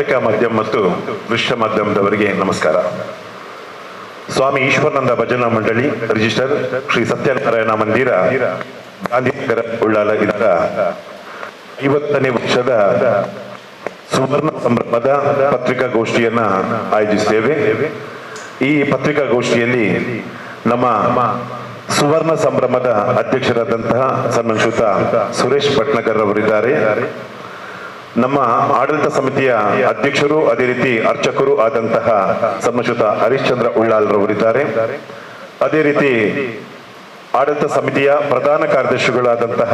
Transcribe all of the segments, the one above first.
ಪತ್ರಿಕಾ ಮಾಧ್ಯಮ ಮತ್ತು ದೃಶ್ಯ ಮಾಧ್ಯಮದವರಿಗೆ ನಮಸ್ಕಾರ. ಸ್ವಾಮಿ ಈಶ್ವರಾನಂದ ಭಜನಾ ಮಂಡಳಿ ರಿಜಿಸ್ಟರ್ ಶ್ರೀ ಸತ್ಯನಾರಾಯಣ ಮಂದಿರ ಗಾಂಧಿನಗರ ಉಳ್ಳಾಲ ಇದರ ಐವತ್ತನೇ ವರ್ಷದ ಸುವರ್ಣ ಸಂಭ್ರಮದ ಪತ್ರಿಕಾಗೋಷ್ಠಿಯನ್ನ ಆಯೋಜಿಸಿದ್ದೇವೆ ಈ ಪತ್ರಿಕಾಗೋಷ್ಠಿಯಲ್ಲಿ ನಮ್ಮ ಸುವರ್ಣ ಸಂಭ್ರಮದ ಅಧ್ಯಕ್ಷರಾದಂತಹ ಸನ್ಮಾನಿತ ಸುರೇಶ್ ಭಟ್ನಗರ್ ಅವರಿದ್ದಾರೆ. ನಮ್ಮ ಆಡಳಿತ ಸಮಿತಿಯ ಅಧ್ಯಕ್ಷರು, ಅದೇ ರೀತಿ ಅರ್ಚಕರು ಆದಂತಹ ಸಮಶುತ ಹರಿಶ್ಚಂದ್ರ ಉಳ್ಳಾಲ್ ರವರಿದ್ದಾರೆ ಅದೇ ರೀತಿ ಆಡಳಿತ ಸಮಿತಿಯ ಪ್ರಧಾನ ಕಾರ್ಯದರ್ಶಿಗಳಾದಂತಹ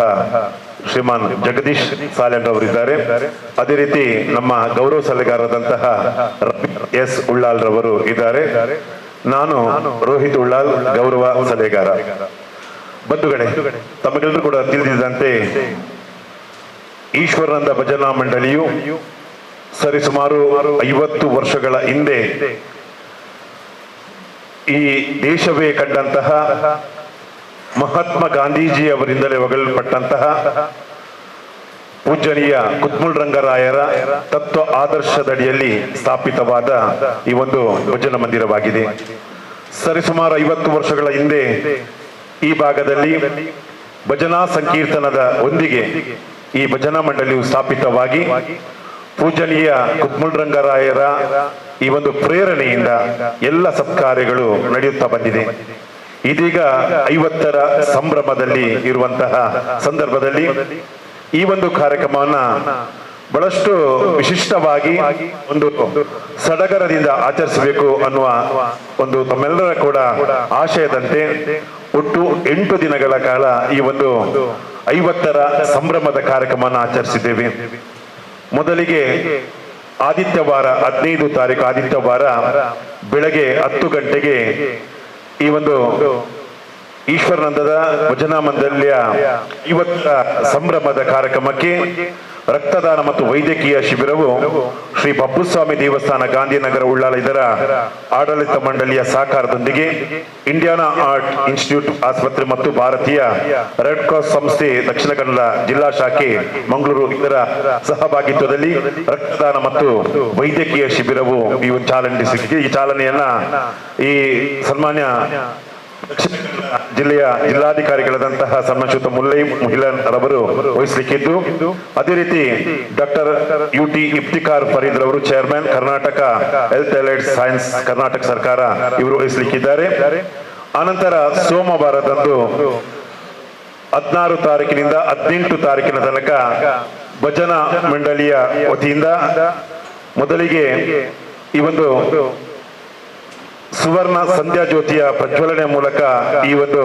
ಶ್ರೀಮಾನ್ ಜಗದೀಶ್ ಸಾಲೆನ್ ಅವರಿದ್ದಾರೆ ಅದೇ ರೀತಿ ನಮ್ಮ ಗೌರವ ಸಲಹೆಗಾರರಾದಂತಹ ಎಸ್ ಉಳ್ಳಾಲ್ ರವರು ಇದ್ದಾರೆ. ನಾನು ರೋಹಿತ್ ಉಳ್ಳಾಲ್, ಗೌರವ ಸಲಹೆಗಾರ. ಬಂಧುಗಳೇ ತಮಗೆಲ್ಲರೂ ಕೂಡ ತಿಳಿದಿದ್ದಂತೆ ಈಶ್ವರಾನಂದ ಭಜನಾ ಮಂಡಳಿಯು ಸರಿಸುಮಾರು ಐವತ್ತು ವರ್ಷಗಳ ಹಿಂದೆ ಈ ದೇಶವೇ ಕಂಡಂತಹ ಮಹಾತ್ಮ ಗಾಂಧೀಜಿ ಅವರಿಂದಲೇ ಒಗಲ್ಪಟ್ಟಂತಹ ಪೂಜನೀಯ ಕುತ್ಮುಲ್ ರಂಗರಾಯರ ತತ್ವ ಆದರ್ಶದಡಿಯಲ್ಲಿ ಸ್ಥಾಪಿತವಾದ ಈ ಒಂದು ಭಜನ ಮಂದಿರವಾಗಿದೆ. ಸರಿಸುಮಾರು ಐವತ್ತು ವರ್ಷಗಳ ಹಿಂದೆ ಈ ಭಾಗದಲ್ಲಿ ಭಜನಾ ಸಂಕೀರ್ತನದ ಒಂದಿಗೆ ಈ ಭಜನಾ ಮಂಡಳಿಯು ಸ್ಥಾಪಿತವಾಗಿ ಪೂಜನೀಯ ಕುತ್ಮುಲ್ ರಂಗರಾಯರ ಈ ಒಂದು ಪ್ರೇರಣೆಯಿಂದ ಎಲ್ಲ ಸತ್ಕಾರ್ಯಗಳು ನಡೆಯುತ್ತಾ ಬಂದಿದೆ. ಇದೀಗ ಐವತ್ತರ ಸಂಭ್ರಮದಲ್ಲಿ ಇರುವಂತಹ ಸಂದರ್ಭದಲ್ಲಿ ಈ ಒಂದು ಕಾರ್ಯಕ್ರಮವನ್ನ ಬಹಳಷ್ಟು ವಿಶಿಷ್ಟವಾಗಿ ಒಂದು ಸಡಗರದಿಂದ ಆಚರಿಸಬೇಕು ಅನ್ನುವ ಒಂದು ತಮ್ಮೆಲ್ಲರ ಕೂಡ ಆಶಯದಂತೆ ಒಟ್ಟು ಎಂಟು ದಿನಗಳ ಕಾಲ ಈ ಒಂದು ಐವತ್ತರ ಸಂಭ್ರಮದ ಕಾರ್ಯಕ್ರಮವನ್ನು ಆಚರಿಸಿದ್ದೇವೆ. ಮೊದಲಿಗೆ ಆದಿತ್ಯವಾರ ಹದಿನೈದು ತಾರೀಕು ಆದಿತ್ಯವಾರ ಬೆಳಗ್ಗೆ ಹತ್ತು ಗಂಟೆಗೆ ಈ ಒಂದು ಈಶ್ವರಾನಂದದ ಭಜನಾ ಇವತ್ತ ಸಂಭ್ರಮದ ಕಾರ್ಯಕ್ರಮಕ್ಕೆ ರಕ್ತದಾನ ಮತ್ತು ವೈದ್ಯಕೀಯ ಶಿಬಿರವು ಶ್ರೀ ಬಬ್ಬುಸ್ವಾಮಿ ದೇವಸ್ಥಾನ ಗಾಂಧಿನಗರ ಉಳ್ಳಾಲ ಇದರ ಆಡಳಿತ ಮಂಡಳಿಯ ಸಹಕಾರದೊಂದಿಗೆ ಇಂಡಿಯಾನಾ ಆರ್ಟ್ ಇನ್ಸ್ಟಿಟ್ಯೂಟ್ ಆಸ್ಪತ್ರೆ ಮತ್ತು ಭಾರತೀಯ ರೆಡ್ ಕ್ರಾಸ್ ಸಂಸ್ಥೆ ದಕ್ಷಿಣ ಕನ್ನಡ ಜಿಲ್ಲಾ ಶಾಖೆ ಮಂಗಳೂರು ಇದರ ಸಹಭಾಗಿತ್ವದಲ್ಲಿ ರಕ್ತದಾನ ಮತ್ತು ವೈದ್ಯಕೀಯ ಶಿಬಿರವು ಈ ಚಾಲನೆ ಈ ಚಾಲನೆಯನ್ನ ಈ ಸನ್ಮಾನ್ಯ ಜಿಲ್ಲೆಯ ಜಿಲ್ಲಾಧಿಕಾರಿಗಳಾದಂತಹ ಸನ್ಮಾನಿತ ಮುಲ್ಲೈ ರವರು ವಹಿಸಲಿಕ್ಕಿದ್ದು. ಅದೇ ರೀತಿ doctor U T Iftikhar Fareed ರವರು chairman Karnataka health allied science Karnataka ಸರ್ಕಾರ ಇವರು ವಹಿಸಲಿಕ್ಕಿದ್ದಾರೆ. ಆನಂತರ ಸೋಮವಾರದಂದು ಹದಿನಾರು ತಾರೀಕಿನಿಂದ ಹದಿನೆಂಟು ತಾರೀಕಿನ ತನಕ ಭಜನಾ ಮಂಡಳಿಯ ವತಿಯಿಂದ ಮೊದಲಿಗೆ ಈ ಒಂದು ಸುವರ್ಣ ಸಂಧ್ಯಾ ಜ್ಯೋತಿಯ ಪ್ರಜ್ವಲನೆ ಮೂಲಕ ಈ ಒಂದು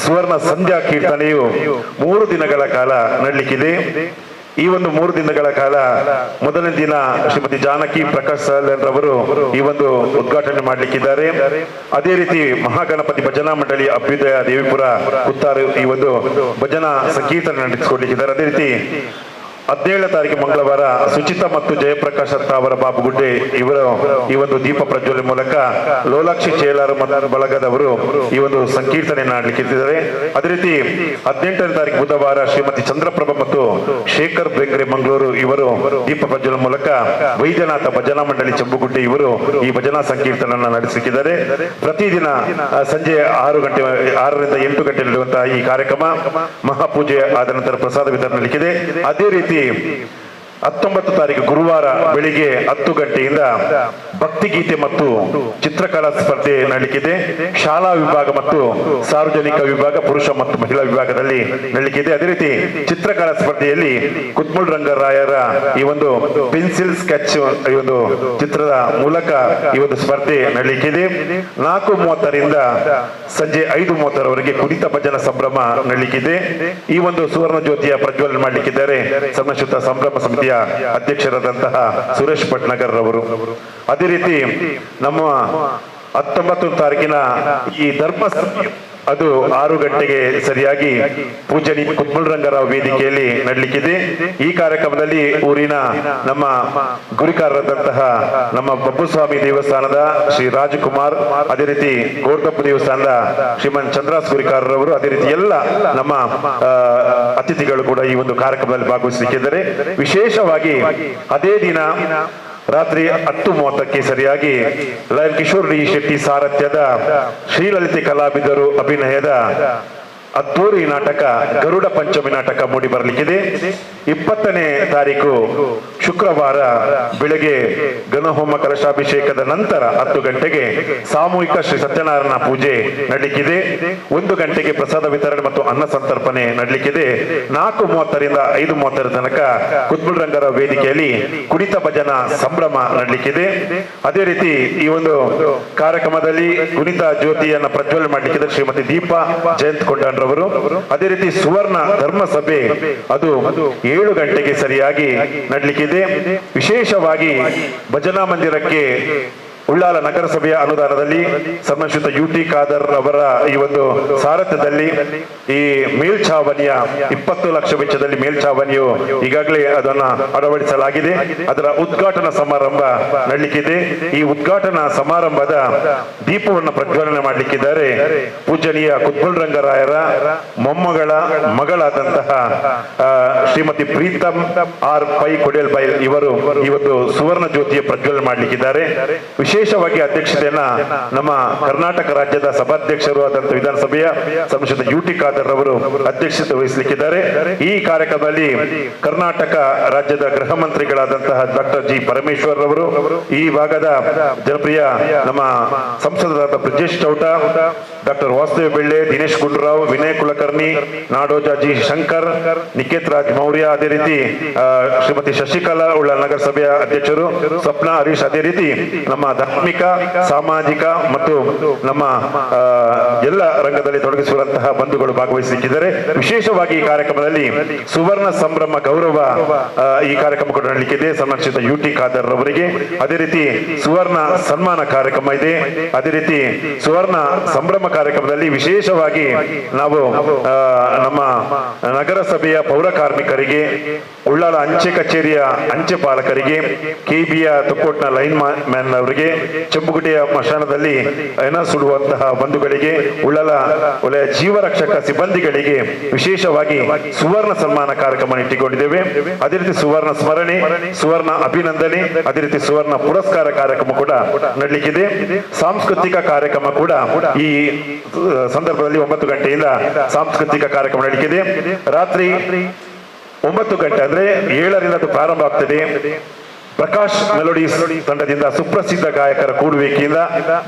ಸುವರ್ಣ ಸಂಧ್ಯಾ ಕೀರ್ತನೆಯು ಮೂರು ದಿನಗಳ ಕಾಲ ನಡಲಿಕ್ಕಿದೆ. ಈ ಒಂದು ಮೂರು ದಿನಗಳ ಕಾಲ ಮೊದಲನೇ ದಿನ ಶ್ರೀಮತಿ ಜಾನಕಿ ಪ್ರಕಾಶ್ ಸಾಲನ್ ಈ ಒಂದು ಉದ್ಘಾಟನೆ ಮಾಡಲಿಕ್ಕಿದ್ದಾರೆ. ಅದೇ ರೀತಿ ಮಹಾಗಣಪತಿ ಭಜನಾ ಮಂಡಳಿ ಅಭ್ಯುದಯ ದೇವಿಪುರ ಉತ್ತಾರು ಈ ಒಂದು ಭಜನಾ ಸಂಕೀರ್ತನೆ ನಡೆಸಿಕೊಡ್ಲಿಕ್ಕಿದ್ದಾರೆ. ಅದೇ ರೀತಿ ಹದಿನೇಳನೇ ತಾರೀಕು ಮಂಗಳವಾರ ಸುಚಿತ ಮತ್ತು ಜಯಪ್ರಕಾಶ್ ಅಂತ ಅವರ ಬಾಬುಗುಡ್ಡೆ ಇವರು ಈ ಒಂದು ದೀಪ ಪ್ರಜ್ವಲನೆ ಮೂಲಕ ಲೋಲಾಕ್ಷಿ ಚೇಲಾರ ಬಳಗದವರು ಈ ಒಂದು ಸಂಕೀರ್ತನೆಯನ್ನು ಆಡಲಿಕ್ಕಿದ್ದಾರೆ ಅದೇ ರೀತಿ ಹದಿನೆಂಟನೇ ತಾರೀಕು ಬುಧವಾರ ಶ್ರೀಮತಿ ಚಂದ್ರಪ್ರಭಾ ಮತ್ತು ಶೇಖರ್ ಬೆಂಗ್ರೆ ಮಂಗಳೂರು ಇವರು ದೀಪ ಪ್ರಜ್ವಲ ಮೂಲಕ ವೈದ್ಯನಾಥ ಭಜನಾ ಮಂಡಳಿ ಚಂಬುಗುಡ್ಡೆ ಇವರು ಈ ಭಜನಾ ಸಂಕೀರ್ತನನ್ನ ನಡೆಸಲಿಕ್ಕಿದ್ದಾರೆ. ಪ್ರತಿದಿನ ಸಂಜೆ ಆರು ಗಂಟೆ, ಆರರಿಂದ ಎಂಟು ಗಂಟೆ ನಡೆಯುವಂತಹ ಈ ಕಾರ್ಯಕ್ರಮ ಮಹಾಪೂಜೆ ಆದ ನಂತರ ಪ್ರಸಾದ ವಿತರಣೆ ಅದೇ ರೀತಿ ചെയ്യുകയും ಹತ್ತೊಂಬತ್ತು ತಾರೀಕು ಗುರುವಾರ ಬೆಳಿಗ್ಗೆ ಹತ್ತು ಗಂಟೆಯಿಂದ ಭಕ್ತಿಗೀತೆ ಮತ್ತು ಚಿತ್ರಕಲಾ ಸ್ಪರ್ಧೆ ನಡೀಲಿಕ್ಕಿದೆ. ಶಾಲಾ ವಿಭಾಗ ಮತ್ತು ಸಾರ್ವಜನಿಕ ವಿಭಾಗ, ಪುರುಷ ಮತ್ತು ಮಹಿಳಾ ವಿಭಾಗದಲ್ಲಿ ನಡೀಲಿಕ್ಕಿದೆ. ಅದೇ ರೀತಿ ಚಿತ್ರಕಲಾ ಸ್ಪರ್ಧೆಯಲ್ಲಿ ಕುತ್ಮುಲ್ ರಂಗರಾಯರ ಈ ಒಂದು ಪೆನ್ಸಿಲ್ ಸ್ಕೆಚ್, ಈ ಒಂದು ಚಿತ್ರದ ಮೂಲಕ ಈ ಒಂದು ಸ್ಪರ್ಧೆ ನಡೀಲಿಕ್ಕಿದೆ. ನಾಲ್ಕು ಮೂವತ್ತರಿಂದ ಸಂಜೆ ಐದು ಮೂವತ್ತರವರೆಗೆ ಕುಣಿತ ಭಜನ ಸಂಭ್ರಮ ನಡೀಲಿಕ್ಕಿದೆ. ಈ ಒಂದು ಸುವರ್ಣ ಜ್ಯೋತಿಯ ಪ್ರಜ್ವಲನೆ ಮಾಡಲಿಕ್ಕಿದ್ದಾರೆ. ಸನ್ಮಾನಿತ ಸಂಭ್ರಮ ಸಮಿತಿಯ ಅಧ್ಯಕ್ಷರಾದಂತಹ ಸುರೇಶ್ ಭಟ್ನಗರ್ ರವರು. ಅದೇ ರೀತಿ ನಮ್ಮ ಹತ್ತೊಂಬತ್ತು ತಾರೀಕಿನ ಈ ಧರ್ಮ ಅದು ಆರು ಗಂಟೆಗೆ ಸರಿಯಾಗಿ ಪೂಜನಿ ಕುತ್ಮಲ್ ರಂಗರಾವ್ ವೇದಿಕೆಯಲ್ಲಿ ನಡಲಿಕ್ಕಿದೆ. ಈ ಕಾರ್ಯಕ್ರಮದಲ್ಲಿ ಊರಿನ ನಮ್ಮ ಗುರಿಕಾರರಾದಂತಹ ನಮ್ಮ ಬಬ್ಬುಸ್ವಾಮಿ ದೇವಸ್ಥಾನದ ಶ್ರೀ ರಾಜಕುಮಾರ್, ಅದೇ ರೀತಿ ಗೋರ್ತಪ್ಪ ದೇವಸ್ಥಾನದ ಶ್ರೀಮನ್ ಚಂದ್ರಾಸ್ ಗುರಿಕಾರರವರು, ಅದೇ ರೀತಿ ಎಲ್ಲ ನಮ್ಮ ಅತಿಥಿಗಳು ಕೂಡ ಈ ಒಂದು ಕಾರ್ಯಕ್ರಮದಲ್ಲಿ ಭಾಗವಹಿಸಲಿಕ್ಕಿದ್ದಾರೆ. ವಿಶೇಷವಾಗಿ ಅದೇ ದಿನ ರಾತ್ರಿ ಹತ್ತು ಮೂವತ್ತಕ್ಕೆ ಸರಿಯಾಗಿ ಲೈವ್ ಕಿಶೋರ್ ಡಿ ಶೆಟ್ಟಿ ಸಾರಥ್ಯದ ಶ್ರೀಲಲಿತೆ ಕಲಾವಿದರು ಅಭಿನಯದ ಅದ್ದೂರಿ ನಾಟಕ, ಗರುಡ ಪಂಚಮಿ ನಾಟಕ ಮೂಡಿ ಬರಲಿಕ್ಕಿದೆ. ಇಪ್ಪತ್ತನೇ ತಾರೀಕು ಶುಕ್ರವಾರ ಬೆಳಗ್ಗೆ ಗಣಹೋಮ ಕಲಶಾಭಿಷೇಕದ ನಂತರ ಹತ್ತು ಗಂಟೆಗೆ ಸಾಮೂಹಿಕ ಶ್ರೀ ಸತ್ಯನಾರಾಯಣ ಪೂಜೆ ನಡಲಿಕ್ಕಿದೆ. ಒಂದು ಗಂಟೆಗೆ ಪ್ರಸಾದ ವಿತರಣೆ ಮತ್ತು ಅನ್ನ ಸಂತರ್ಪಣೆ ನಡಲಿಕ್ಕಿದೆ. ನಾಲ್ಕು ಮೂವತ್ತರಿಂದ ಐದು ಮೂವತ್ತರ ತನಕ ರಂಗರ ವೇದಿಕೆಯಲ್ಲಿ ಕುಣಿತ ಭಜನ ಸಂಭ್ರಮ ನಡಲಿಕ್ಕಿದೆ. ಅದೇ ರೀತಿ ಈ ಒಂದು ಕಾರ್ಯಕ್ರಮದಲ್ಲಿ ಕುಣಿತ ಜ್ಯೋತಿಯನ್ನು ಪ್ರಜ್ವಲನೆ ಮಾಡಲಿಕ್ಕಿದೆ ಶ್ರೀಮತಿ ದೀಪಾ ಜಯಂತ್ ಕೊಂಡನ್ರವರು ಅದೇ ರೀತಿ ಸುವರ್ಣ ಧರ್ಮ ಸಭೆ ಅದು ಏಳು ಗಂಟೆಗೆ ಸರಿಯಾಗಿ ನಡಲಿಕ್ಕಿದೆ. ವಿಶೇಷವಾಗಿ ಭಜನಾ ಮಂದಿರಕ್ಕೆ ಉಳ್ಳಾಲ ನಗರಸಭೆಯ ಅನುದಾನದಲ್ಲಿ ಸನ್ಮಾನಿಸಿದ ಯು ಟಿ ಖಾದರ್ ಅವರ ಈ ಒಂದು ಸಾರಥ್ಯದಲ್ಲಿ ಈ ಮೇಲ್ಛಾವಣಿಯ ಇಪ್ಪತ್ತು ಲಕ್ಷ ವೆಚ್ಚದಲ್ಲಿ ಮೇಲ್ಛಾವಣಿಯು ಈಗಾಗಲೇ ಅದನ್ನ ಅಳವಡಿಸಲಾಗಿದೆ. ಅದರ ಉದ್ಘಾಟನಾ ಸಮಾರಂಭ ನಡಲಿಕ್ಕಿದೆ. ಈ ಉದ್ಘಾಟನಾ ಸಮಾರಂಭದ ದೀಪವನ್ನು ಪ್ರಜ್ವಲನೆ ಮಾಡಲಿಕ್ಕಿದ್ದಾರೆ ಪೂಜನೀಯ ಕುತ್ಬಲ್ ರಂಗರಾಯರ ಮೊಮ್ಮಗಳ ಮಗಳಾದಂತಹ ಶ್ರೀಮತಿ ಪ್ರೀತಮ್ ಆರ್ ಪೈ ಕೊಡೇಲ್ ಬೈಲ್ ಇವರು ಇವತ್ತು ಸುವರ್ಣ ಜ್ಯೋತಿಯ ಪ್ರಜ್ವಲನೆ ಮಾಡಲಿಕ್ಕಿದ್ದಾರೆ. ವಿಶೇಷವಾಗಿ ಅಧ್ಯಕ್ಷತೆಯನ್ನ ನಮ್ಮ ಕರ್ನಾಟಕ ರಾಜ್ಯದ ಸಭಾಧ್ಯಕ್ಷರು ಆದಂತಹ ವಿಧಾನಸಭೆಯ ಸಂಸದ ಯು ಟಿ ಖಾದರ್ ಅವರು ಅಧ್ಯಕ್ಷತೆ ವಹಿಸಲಿಕ್ಕಿದ್ದಾರೆ. ಈ ಕಾರ್ಯಕ್ರಮದಲ್ಲಿ ಕರ್ನಾಟಕ ರಾಜ್ಯದ ಗೃಹ ಮಂತ್ರಿಗಳಾದಂತಹ ಡಾಕ್ಟರ್ ಜಿ. ಪರಮೇಶ್ವರ್ ಅವರು, ಈ ಭಾಗದ ಜನಪ್ರಿಯ ನಮ್ಮ ಸಂಸದರಾದ ಬ್ರಿಜೇಶ್ ಚೌಟ, ಡಾಕ್ಟರ್ ವಾಸುದೇವ್ ಬೆಳ್ಳೆ, ದಿನೇಶ್ ಗುಂಡೂರಾವ್, ವಿನಯ್ ಕುಲಕರ್ಣಿ, ನಾಡೋಜ ಜಿ. ಶಂಕರ್, ನಿಕೇತ್ ರಾಜ್ ಮೌರ್ಯ, ಅದೇ ರೀತಿ ಶ್ರೀಮತಿ ಶಶಿಕಲಾ ಉಳ್ಳ ನಗರಸಭೆಯ ಅಧ್ಯಕ್ಷರು, ಸ್ವಪ್ನ ಹರೀಶ್, ಅದೇ ರೀತಿ ನಮ್ಮ ಸಾಮಾಜಿಕ ಮತ್ತು ನಮ್ಮ ಎಲ್ಲ ರಂಗದಲ್ಲಿ ತೊಡಗಿಸುವಂತಹ ಬಂಧುಗಳು ಭಾಗವಹಿಸಲಿಕ್ಕಿದ್ದಾರೆ ವಿಶೇಷವಾಗಿ ಈ ಕಾರ್ಯಕ್ರಮದಲ್ಲಿ ಸುವರ್ಣ ಸಂಭ್ರಮ ಗೌರವ ಈ ಕಾರ್ಯಕ್ರಮ ಕೂಡ ನಡಲಿಕ್ಕಿದೆ. ಸಂರಕ್ಷಿತ ಯು ಟಿ ಖಾದರ್ ಅವರಿಗೆ ಅದೇ ರೀತಿ ಸುವರ್ಣ ಸನ್ಮಾನ ಕಾರ್ಯಕ್ರಮ ಇದೆ. ಅದೇ ರೀತಿ ಸುವರ್ಣ ಸಂಭ್ರಮ ಕಾರ್ಯಕ್ರಮದಲ್ಲಿ ವಿಶೇಷವಾಗಿ ನಾವು ನಮ್ಮ ನಗರಸಭೆಯ ಪೌರ ಕಾರ್ಮಿಕರಿಗೆ, ಉಳ್ಳಾಲ ಅಂಚೆ ಕಚೇರಿಯ ಅಂಚೆ ಪಾಲಕರಿಗೆ ಕೆಬಿಯ ತುಕೋಟ್ನ ಲೈನ್ ಮ್ಯಾನ್ ಅವರಿಗೆ ಚೆಂಬುಗುಡಿಯ ಮಶಾನದಲ್ಲಿ ಅಯನ ಸುಡುವಂತಹ ಬಂಧುಗಳಿಗೆ, ಉಳ್ಳಲ ವಲಯ ಜೀವರಕ್ಷಕ ಸಿಬ್ಬಂದಿಗಳಿಗೆ ವಿಶೇಷವಾಗಿ ಸುವರ್ಣ ಸನ್ಮಾನ ಕಾರ್ಯಕ್ರಮ ಇಟ್ಟುಕೊಂಡಿದ್ದೇವೆ. ಅದೇ ರೀತಿ ಸುವರ್ಣ ಸ್ಮರಣೆ, ಸುವರ್ಣ ಅಭಿನಂದನೆ, ಅದೇ ರೀತಿ ಸುವರ್ಣ ಪುರಸ್ಕಾರ ಕಾರ್ಯಕ್ರಮ ಕೂಡ ನಡಲಿಕ್ಕಿದೆ. ಸಾಂಸ್ಕೃತಿಕ ಕಾರ್ಯಕ್ರಮ ಕೂಡ ಈ ಸಂದರ್ಭದಲ್ಲಿ ಒಂಬತ್ತು ಗಂಟೆಯಿಂದ ಸಾಂಸ್ಕೃತಿಕ ಕಾರ್ಯಕ್ರಮ ನಡಲಿಕ್ಕಿದೆ. ರಾತ್ರಿ ಒಂಬತ್ತು ಗಂಟೆ ಅಂದ್ರೆ ಏಳರಿಂದ ಅದು ಪ್ರಾರಂಭ ಆಗ್ತದೆ. ಪ್ರಕಾಶ್ ಮೆಲೋಡಿ ತಂಡದಿಂದ ಸುಪ್ರಸಿದ್ಧ ಗಾಯಕರ ಕೂಡುವಿಕೆಯಿಂದ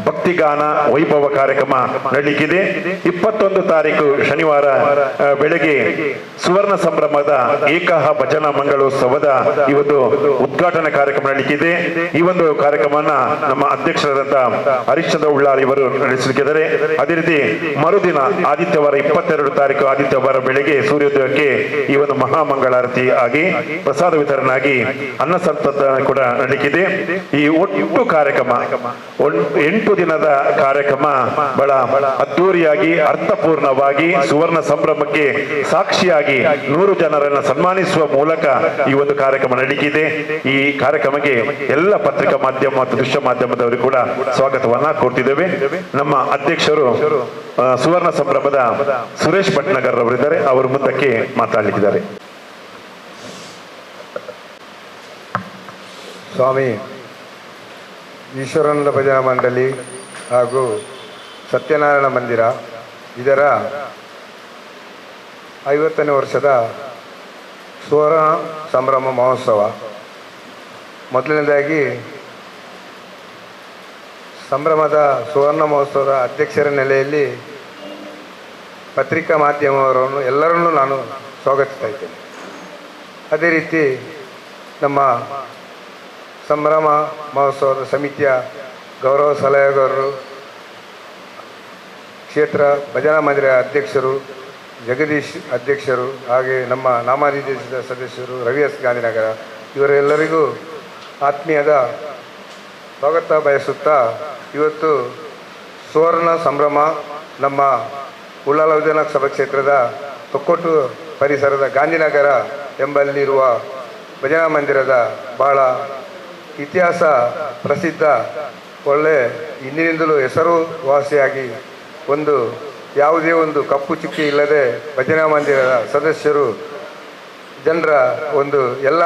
ಭಕ್ತಿಗಾನ ವೈಭವ ಕಾರ್ಯಕ್ರಮ ನಡೀಲಿಕ್ಕಿದೆ. ಇಪ್ಪತ್ತೊಂದು ತಾರೀಕು ಶನಿವಾರ ಬೆಳಗ್ಗೆ ಸುವರ್ಣ ಸಂಭ್ರಮದ ಏಕಹ ಭಜನಾ ಮಂಗಳೋತ್ಸವದ ಇವತ್ತು ಉದ್ಘಾಟನಾ ಕಾರ್ಯಕ್ರಮ ನಡಲಿಕ್ಕಿದೆ. ಈ ಒಂದು ಕಾರ್ಯಕ್ರಮವನ್ನ ನಮ್ಮ ಅಧ್ಯಕ್ಷರಾದಂತ ಹರಿಶ್ಚಂದ್ರ ಉಳ್ಳಾರ್ ಇವರು ನಡೆಸಲಿಕ್ಕಿದ್ದಾರೆ. ಅದೇ ರೀತಿ ಮರುದಿನ ಆದಿತ್ಯವಾರ ಇಪ್ಪತ್ತೆರಡು ತಾರೀಕು ಆದಿತ್ಯವಾರ ಬೆಳಗ್ಗೆ ಸೂರ್ಯೋದಯಕ್ಕೆ ಈ ಒಂದು ಮಹಾಮಂಗಳಾರತಿ ಆಗಿ ಪ್ರಸಾದ ವಿತರಣೆ ಆಗಿ ಅನ್ನ ಸಂತರ್ಪಣೆ ಕೂಡ ನಡೀತಿದೆ. ಈ ಒಟ್ಟು ಕಾರ್ಯಕ್ರಮ ಎಂಟು ದಿನದ ಕಾರ್ಯಕ್ರಮ ಬಹಳ ಅದ್ದೂರಿಯಾಗಿ, ಅರ್ಥಪೂರ್ಣವಾಗಿ, ಸುವರ್ಣ ಸಂಭ್ರಮಕ್ಕೆ ಸಾಕ್ಷಿಯಾಗಿ ನೂರು ಜನರನ್ನು ಸನ್ಮಾನಿಸುವ ಮೂಲಕ ಈ ಒಂದು ಕಾರ್ಯಕ್ರಮ ನಡೀತಿದೆ. ಈ ಕಾರ್ಯಕ್ರಮಕ್ಕೆ ಎಲ್ಲ ಪತ್ರಿಕಾ ಮಾಧ್ಯಮ ಮತ್ತು ದೃಶ್ಯ ಮಾಧ್ಯಮದವರು ಕೂಡ ಸ್ವಾಗತವನ್ನ ಕೊಡ್ತಿದ್ದೇವೆ ನಮ್ಮ ಅಧ್ಯಕ್ಷರು ಸುವರ್ಣ ಸಂಭ್ರಮದ ಸುರೇಶ್ ಭಟ್ನಗರ್ ಅವರಿದ್ದಾರೆ. ಅವರು ಮುಂದಕ್ಕೆ ಮಾತಾಡಲಿಕ್ಕಿದ್ದಾರೆ. ಸ್ವಾಮಿ, ಈಶ್ವರನ ಭಜನಾ ಮಂಡಳಿ ಹಾಗೂ ಸತ್ಯನಾರಾಯಣ ಮಂದಿರ, ಇದರ ಐವತ್ತನೇ ವರ್ಷದ ಸುವರ್ಣ ಸಂಭ್ರಮ ಮಹೋತ್ಸವ. ಮೊದಲನೇದಾಗಿ, ಸಂಭ್ರಮದ ಸುವರ್ಣ ಮಹೋತ್ಸವದ ಅಧ್ಯಕ್ಷರ ನೆಲೆಯಲ್ಲಿ ಪತ್ರಿಕಾ ಮಾಧ್ಯಮವರನ್ನು ಎಲ್ಲರನ್ನೂ ನಾನು ಸ್ವಾಗತಿಸ್ತಾ ಇದ್ದೇನೆ. ಅದೇ ರೀತಿ ನಮ್ಮ ಸಂಭ್ರಮ ಮಹೋತ್ಸವದ ಸಮಿತಿಯ ಗೌರವ ಸಲಹೆಗಾರರು, ಕ್ಷೇತ್ರ ಭಜನಾ ಮಂದಿರ ಅಧ್ಯಕ್ಷರು, ಜಗದೀಶ್ ಅಧ್ಯಕ್ಷರು ಹಾಗೆ ನಮ್ಮ ನಾಮನಿರ್ದೇಶಿತ ಸದಸ್ಯರು ರವಿ ಎಸ್ ಗಾಂಧಿನಗರ, ಇವರೆಲ್ಲರಿಗೂ ಆತ್ಮೀಯದ ಸ್ವಾಗತ ಬಯಸುತ್ತಾ ಇವತ್ತು ಸುವರ್ಣ ಸಂಭ್ರಮ ನಮ್ಮ ಉಳ್ಳಾಲ ವಿಧಾನಸಭಾ ಕ್ಷೇತ್ರದ ತೊಕ್ಕೊಟ್ಟು ಪರಿಸರದ ಗಾಂಧಿನಗರ ಎಂಬಲ್ಲಿರುವ ಭಜನಾ ಮಂದಿರದ ಬಹಳ ಇತಿಹಾಸ ಪ್ರಸಿದ್ಧ, ಒಳ್ಳೆ ಇಂದಿನಿಂದಲೂ ಹೆಸರುವಾಸಿಯಾಗಿ ಒಂದು, ಯಾವುದೇ ಒಂದು ಕಪ್ಪು ಚುಕ್ಕಿ ಇಲ್ಲದೆ ಭಜನಾ ಮಂದಿರದ ಸದಸ್ಯರು, ಜನರ ಒಂದು ಎಲ್ಲ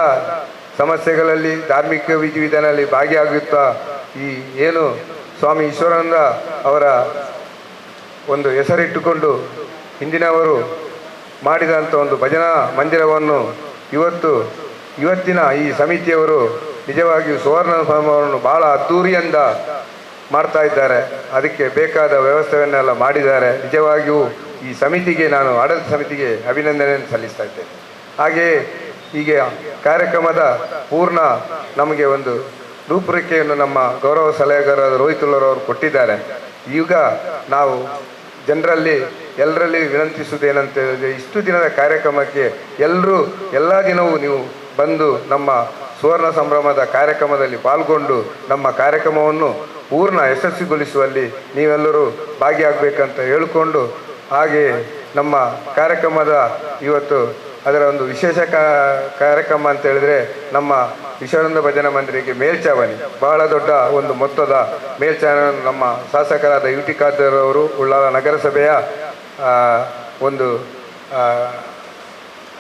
ಸಮಸ್ಯೆಗಳಲ್ಲಿ, ಧಾರ್ಮಿಕ ವಿಧಿವಿಧಾನದಲ್ಲಿ ಭಾಗಿಯಾಗುತ್ತಾ ಈ ಏನು ಸ್ವಾಮಿ ಈಶ್ವರಾನಂದ ಅವರ ಒಂದು ಹೆಸರಿಟ್ಟುಕೊಂಡು ಹಿಂದಿನವರು ಮಾಡಿದಂಥ ಒಂದು ಭಜನಾ ಮಂದಿರವನ್ನು ಇವತ್ತು, ಇವತ್ತಿನ ಈ ಸಮಿತಿಯವರು ನಿಜವಾಗಿಯೂ ಸುವರ್ಣ ಸಂಭ್ರಮವನ್ನು ಬಹಳ ಅದ್ಧೂರಿಯಿಂದ ಮಾಡ್ತಾ ಇದ್ದಾರೆ. ಅದಕ್ಕೆ ಬೇಕಾದ ವ್ಯವಸ್ಥೆಯನ್ನೆಲ್ಲ ಮಾಡಿದ್ದಾರೆ. ನಿಜವಾಗಿಯೂ ಈ ಸಮಿತಿಗೆ ನಾನು ಆಡಳಿತ ಸಮಿತಿಗೆ ಅಭಿನಂದನೆಯನ್ನು ಸಲ್ಲಿಸ್ತಾ ಇದ್ದೇನೆ. ಹಾಗೆಯೇ ಹೀಗೆ ಕಾರ್ಯಕ್ರಮದ ಪೂರ್ಣ ನಮಗೆ ಒಂದು ರೂಪರೇಖೆಯನ್ನು ನಮ್ಮ ಗೌರವ ಸಲಹೆಗಾರರಾದ ರೋಹಿತುಲ್ಲರವರು ಕೊಟ್ಟಿದ್ದಾರೆ. ಈಗ ನಾವು ಜನರಲ್ಲಿ, ಎಲ್ಲರಲ್ಲಿ ವಿನಂತಿಸುವುದೇನಂತ ಇಷ್ಟು ದಿನದ ಕಾರ್ಯಕ್ರಮಕ್ಕೆ ಎಲ್ಲರೂ ಎಲ್ಲ ದಿನವೂ ನೀವು ಬಂದು ನಮ್ಮ ಸುವರ್ಣ ಸಂಭ್ರಮದ ಕಾರ್ಯಕ್ರಮದಲ್ಲಿ ಪಾಲ್ಗೊಂಡು ನಮ್ಮ ಕಾರ್ಯಕ್ರಮವನ್ನು ಪೂರ್ಣ ಯಶಸ್ವಿಗೊಳಿಸುವಲ್ಲಿ ನೀವೆಲ್ಲರೂ ಭಾಗಿಯಾಗಬೇಕಂತ ಹೇಳಿಕೊಂಡು, ಹಾಗೆ ನಮ್ಮ ಕಾರ್ಯಕ್ರಮದ ಇವತ್ತು ಅದರ ಒಂದು ವಿಶೇಷ ಕಾರ್ಯಕ್ರಮ ಅಂತ ಹೇಳಿದ್ರೆ ನಮ್ಮ ವಿಶ್ವಾನಂದ ಭಜನಾ ಮಂದಿರಕ್ಕೆ ಮೇಲ್ಚಾವಣಿ. ಬಹಳ ದೊಡ್ಡ ಒಂದು ಮೊತ್ತದ ಮೇಲ್ಚಾವಣಿ ನಮ್ಮ ಶಾಸಕರಾದ ಯು ಟಿ ಖಾದರ್ ಅವರು, ಉಳ್ಳಾಲ ನಗರಸಭೆಯ ಒಂದು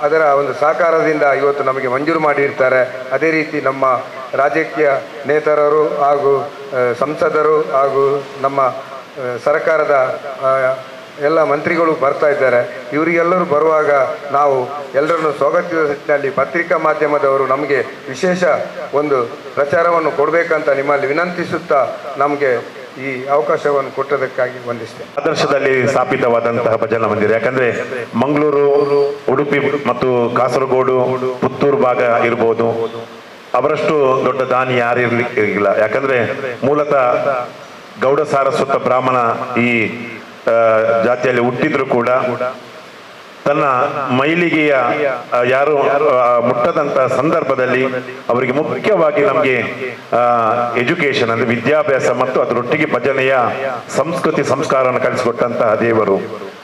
ಅದರ ಒಂದು ಸಹಕಾರದಿಂದ ಇವತ್ತು ನಮಗೆ ಮಂಜೂರು ಮಾಡಿರ್ತಾರೆ. ಅದೇ ರೀತಿ ನಮ್ಮ ರಾಜಕೀಯ ನೇತಾರರು ಹಾಗೂ ಸಂಸದರು ಹಾಗೂ ನಮ್ಮ ಸರ್ಕಾರದ ಎಲ್ಲ ಮಂತ್ರಿಗಳು ಬರ್ತಾ ಇದ್ದಾರೆ. ಇವರಿಗೆಲ್ಲರೂ ಬರುವಾಗ ನಾವು ಎಲ್ಲರನ್ನು ಸ್ವಾಗತಿಸಿದ ನಿಟ್ಟಿನಲ್ಲಿ ಪತ್ರಿಕಾ ಮಾಧ್ಯಮದವರು ನಮಗೆ ವಿಶೇಷ ಒಂದು ಪ್ರಚಾರವನ್ನು ಕೊಡಬೇಕಂತ ನಿಮ್ಮಲ್ಲಿ ವಿನಂತಿಸುತ್ತಾ ನಮಗೆ ಈ ಅವಕಾಶವನ್ನು ಕೊಟ್ಟದಕ್ಕಾಗಿ ವಂದಿಸ್ತೇನೆ. ಆದರ್ಶದಲ್ಲಿ ಸ್ಥಾಪಿತವಾದಂತಹ ಭಜನಾ ಮಂದಿರ, ಯಾಕಂದ್ರೆ ಮಂಗಳೂರು, ಉಡುಪಿ ಮತ್ತು ಕಾಸರಗೋಡು, ಪುತ್ತೂರು ಭಾಗ ಇರಬಹುದು ಅವರಷ್ಟು ದೊಡ್ಡ ದಾನಿ ಯಾರಿರ್ಲಿಕ್ಕಿಲ್ಲ ಯಾಕಂದ್ರೆ ಮೂಲತಃ ಗೌಡ ಸಾರಸ್ವತ ಬ್ರಾಹ್ಮಣ ಈ ಜಾತಿಯಲ್ಲಿ ಹುಟ್ಟಿದ್ರು ಕೂಡ ತನ್ನ ಮೈಲಿಗೆಯ ಯಾರು ಮುಟ್ಟದಂತ ಸಂದರ್ಭದಲ್ಲಿ ಅವರಿಗೆ ಮುಖ್ಯವಾಗಿ ನಮಗೆ ಎಜುಕೇಶನ್ ಅಂದ್ರೆ ವಿದ್ಯಾಭ್ಯಾಸ ಮತ್ತು ಅದರೊಟ್ಟಿಗೆ ಭಜನೆಯ ಸಂಸ್ಕೃತಿ ಸಂಸ್ಕಾರವನ್ನು ಕಲಿಸಿಕೊಟ್ಟಂತಹ ದೇವರು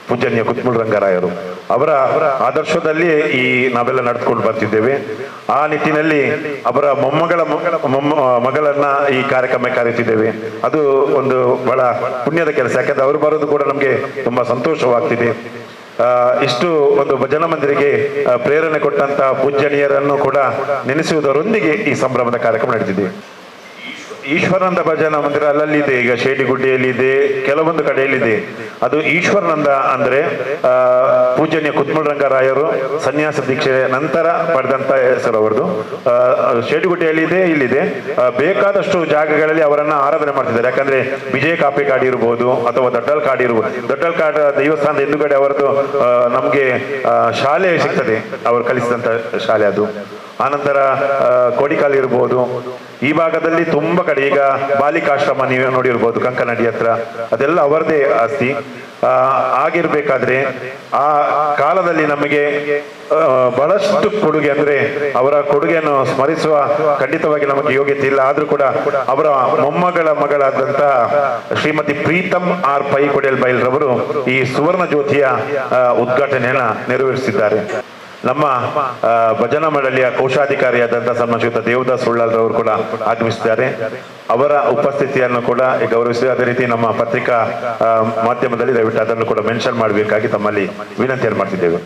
ಪೂಜನೀಯ ಕುತ್ಮುಳ್ ರಂಗರಾಯರು. ಅವರ ಆದರ್ಶದಲ್ಲಿ ಈ ನಾವೆಲ್ಲ ನಡೆದುಕೊಂಡು ಬರ್ತಿದ್ದೇವೆ. ಆ ನಿಟ್ಟಿನಲ್ಲಿ ಅವರ ಮೊಮ್ಮಗಳ ಮಗಳನ್ನ ಈ ಕಾರ್ಯಕ್ರಮಕ್ಕೆ ಕರೆಯುತ್ತಿದ್ದೇವೆ. ಅದು ಒಂದು ಬಹಳ ಪುಣ್ಯದ ಕೆಲಸ. ಯಾಕಂದ್ರೆ ಅವರು ಬರೋದು ಕೂಡ ನಮಗೆ ತುಂಬಾ ಸಂತೋಷವಾಗ್ತಿದೆ. ಇಷ್ಟು ಒಂದು ಭಜನಾ ಮಂದಿರಿಗೆ ಪ್ರೇರಣೆ ಕೊಟ್ಟಂತ ಪೂಜ್ಯನೀಯರನ್ನು ಕೂಡ ನೆನೆಸುವುದರೊಂದಿಗೆ ಈ ಸಂಭ್ರಮದ ಕಾರ್ಯಕ್ರಮ ನಡೆದಿದೆ. ಈಶ್ವರಂದ ಭಜನಾ ಮಂದಿರ ಅಲ್ಲಲ್ಲಿದೆ, ಈಗ ಶೇಡಿಗುಡ್ಡಿಯಲ್ಲಿದೆ, ಕೆಲವೊಂದು ಕಡೆಯಲ್ಲಿದೆ. ಅದು ಈಶ್ವರನಂದ ಅಂದ್ರೆ ಪೂಜನೀಯ ಕುತ್ಮಲ್ ರಂಗರಾಯರು ಸನ್ಯಾಸ ದೀಕ್ಷೆ ನಂತರ ಪಡೆದಂತ ಹೆಸರು ಅವರದು ಆ, ಶೇಡಿಗುಡ್ಡಿಯಲ್ಲಿದೆ ಇಲ್ಲಿದೆ. ಬೇಕಾದಷ್ಟು ಜಾಗಗಳಲ್ಲಿ ಅವರನ್ನ ಆರಾಧನೆ ಮಾಡ್ತಿದ್ದಾರೆ. ಯಾಕಂದ್ರೆ ವಿಜಯ ಕಾಪಿ ಕಾಡಿ ಇರ್ಬೋದು ಅಥವಾ ದೊಡ್ಡಲ್ ಕಾಡಿ ಇರ್ಬೋದು. ದೊಡ್ಡಲ್ ಕಾಡ ದೇವಸ್ಥಾನದ ಹಿಂದುಗಡೆ ಅವರದ್ದು ನಮಗೆ ಶಾಲೆ ಸಿಗ್ತದೆ. ಅವರು ಕಲಿಸಿದಂತ ಶಾಲೆ ಅದು. ಆನಂತರ ಕೋಡಿಕಾಲ್ ಇರ್ಬೋದು. ಈ ಭಾಗದಲ್ಲಿ ತುಂಬಾ ಕಡೆ ಈಗ ಬಾಲಿಕಾಶ್ರಮ ನೀವು ನೋಡಿರ್ಬೋದು ಕಂಕನಡಿ ಹತ್ರ. ಅದೆಲ್ಲ ಅವರದೇ ಆಸ್ತಿ. ಆಗಿರ್ಬೇಕಾದ್ರೆ ಆ ಕಾಲದಲ್ಲಿ ನಮಗೆ ಬಹಳಷ್ಟು ಕೊಡುಗೆ ಅಂದ್ರೆ ಅವರ ಕೊಡುಗೆಯನ್ನು ಸ್ಮರಿಸುವ ಖಂಡಿತವಾಗಿ ನಮಗೆ ಯೋಗ್ಯತೆ ಇಲ್ಲ. ಆದ್ರೂ ಕೂಡ ಅವರ ಮೊಮ್ಮಗಳ ಮಗಳಾದಂತಹ ಶ್ರೀಮತಿ ಪ್ರೀತಮ್ ಆರ್ ಪೈ ಕೊಡೆಲ್ ಬೈಲ್ರವರು ಈ ಸುವರ್ಣ ಜ್ಯೋತಿಯ ಉದ್ಘಾಟನೆಯನ್ನ ನೆರವೇರಿಸಿದ್ದಾರೆ. ನಮ್ಮ ಭಜನಾ ಮಂಡಳಿಯ ಕೋಶಾಧಿಕಾರಿಯಾದಂತಹ ಸನ್ಮಾನಿತ ದೇವದಾಸ್ ಉಳ್ಳಾಲ್ರವರು ಕೂಡ ಆಗಮಿಸಿದ್ದಾರೆ. ಅವರ ಉಪಸ್ಥಿತಿಯನ್ನು ಕೂಡ ಗೌರವಿಸಿ, ಅದೇ ರೀತಿ ನಮ್ಮ ಪತ್ರಿಕಾ ಮಾಧ್ಯಮದಲ್ಲಿ ದಯವಿಟ್ಟು ಅದನ್ನು ಕೂಡ ಮೆನ್ಷನ್ ಮಾಡಬೇಕಾಗಿ ತಮ್ಮಲ್ಲಿ ವಿನಂತಿಯನ್ನು ಮಾಡ್ತಿದ್ದೇವೆ.